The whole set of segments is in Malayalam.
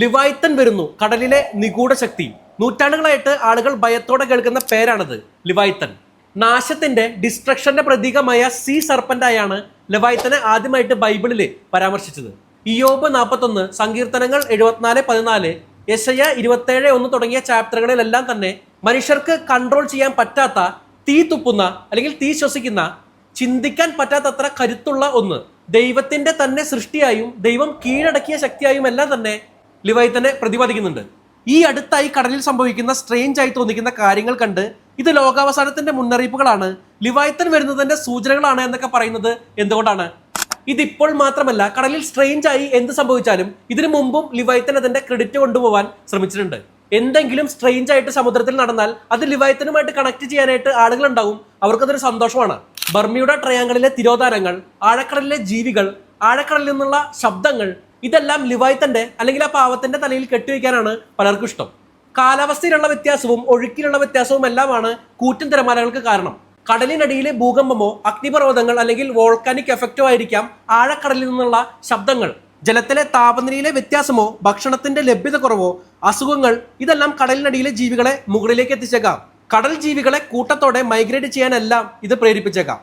ലിവായ്ത്തൻ വരുന്നു കടലിലെ നിഗൂഢ ശക്തി. നൂറ്റാണ്ടുകളായിട്ട് ആളുകൾ ഭയത്തോടെ കേൾക്കുന്ന പേരാണത് ലിവായത്തൻ. നാശത്തിന്റെ ഡിസ്ട്രക്ഷന്റെ പ്രതീകമായ സീ സർപ്പന്റായാണ് ലിവായത്തനെ ആദ്യമായിട്ട് ബൈബിളിൽ പരാമർശിച്ചത്. ഇയോബ് നാൽപ്പത്തൊന്ന് സങ്കീർത്തനങ്ങൾ എഴുപത്തിനാല് പതിനാല് യശയ ഇരുപത്തേഴ് ഒന്ന് തുടങ്ങിയ ചാപ്റ്ററുകളിലെല്ലാം തന്നെ മനുഷ്യർക്ക് കൺട്രോൾ ചെയ്യാൻ പറ്റാത്ത തീ തുപ്പുന്ന അല്ലെങ്കിൽ തീ ശ്വസിക്കുന്ന ചിന്തിക്കാൻ പറ്റാത്തത്ര കരുത്തുള്ള ഒന്ന് ദൈവത്തിന്റെ തന്നെ സൃഷ്ടിയായും ദൈവം കീഴടക്കിയ ശക്തിയായും എല്ലാം തന്നെ ലിവൈത്തനെ പ്രതിപാദിക്കുന്നുണ്ട്. ഈ അടുത്തായി കടലിൽ സംഭവിക്കുന്ന സ്ട്രേഞ്ച് ആയി തോന്നിക്കുന്ന കാര്യങ്ങൾ കണ്ട് ഇത് ലോകാവസാനത്തിന്റെ മുന്നറിയിപ്പുകളാണ്. ലിവായത്തൻ വരുന്നതിന്റെ സൂചനകളാണ് എന്നൊക്കെ പറയുന്നത് എന്തുകൊണ്ടാണ്? ഇതിപ്പോൾ മാത്രമല്ല കടലിൽ സ്ട്രേഞ്ച് ആയി എന്ത് സംഭവിച്ചാലും ഇതിനു മുമ്പും ലിവായത്തൻ അതിന്റെ ക്രെഡിറ്റ് കൊണ്ടുപോകാൻ ശ്രമിച്ചിട്ടുണ്ട്. എന്തെങ്കിലും സ്ട്രേഞ്ച് ആയിട്ട് സമുദ്രത്തിൽ നടന്നാൽ അത് ലിവായത്തനുമായിട്ട് കണക്ട് ചെയ്യാനായിട്ട് ആളുകൾ ഉണ്ടാവും അവർക്കതൊരു സന്തോഷമാണ്. ബർമിയുടെ ട്രയാങ്കളിലെ തിരോധാനങ്ങൾ ആഴക്കടലിലെ ജീവികൾ ആഴക്കടലിൽ നിന്നുള്ള ശബ്ദങ്ങൾ ഇതെല്ലാം ലിവായ്ത്തന്റെ അല്ലെങ്കിൽ ആ പാവത്തിന്റെ തലയിൽ കെട്ടിവെക്കാനാണ് പലർക്കും ഇഷ്ടം. കാലാവസ്ഥയിലുള്ള വ്യത്യാസവും ഒഴുക്കിലുള്ള വ്യത്യാസവും എല്ലാമാണ് കൂറ്റൻ തിരമാലകൾക്ക് കാരണം. കടലിനടിയിലെ ഭൂകമ്പമോ അഗ്നിപർവതങ്ങൾ അല്ലെങ്കിൽ വോൾക്കാനിക് എഫക്റ്റോ ആയിരിക്കാം ആഴക്കടലിൽ നിന്നുള്ള ശബ്ദങ്ങൾ. ജലത്തിലെ താപനിലയിലെ വ്യത്യാസമോ ഭക്ഷണത്തിന്റെ ലഭ്യത കുറവോ അസുഖങ്ങൾ ഇതെല്ലാം കടലിനടിയിലെ ജീവികളെ മുകളിലേക്ക് എത്തിച്ചേക്കാം. കടൽ ജീവികളെ കൂട്ടത്തോടെ മൈഗ്രേറ്റ് ചെയ്യാനെല്ലാം ഇത് പ്രേരിപ്പിച്ചേക്കാം.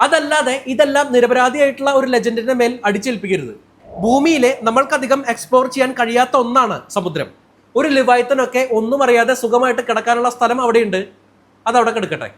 അതല്ലാതെ ഇതെല്ലാം നിരപരാധിയായിട്ടുള്ള ഒരു ലെജൻഡിന്റെ മേൽ അടിച്ചേൽപ്പിക്കരുത്. ഭൂമിയിലെ നമ്മൾക്കധികം എക്സ്പ്ലോർ ചെയ്യാൻ കഴിയാത്ത ഒന്നാണ് സമുദ്രം. ഒരു ലിവായത്തനൊക്കെ ഒന്നും അറിയാതെ സുഖമായിട്ട് കിടക്കാനുള്ള സ്ഥലം അവിടെയുണ്ട്. അത് അവിടെ കിടക്കട്ടെ.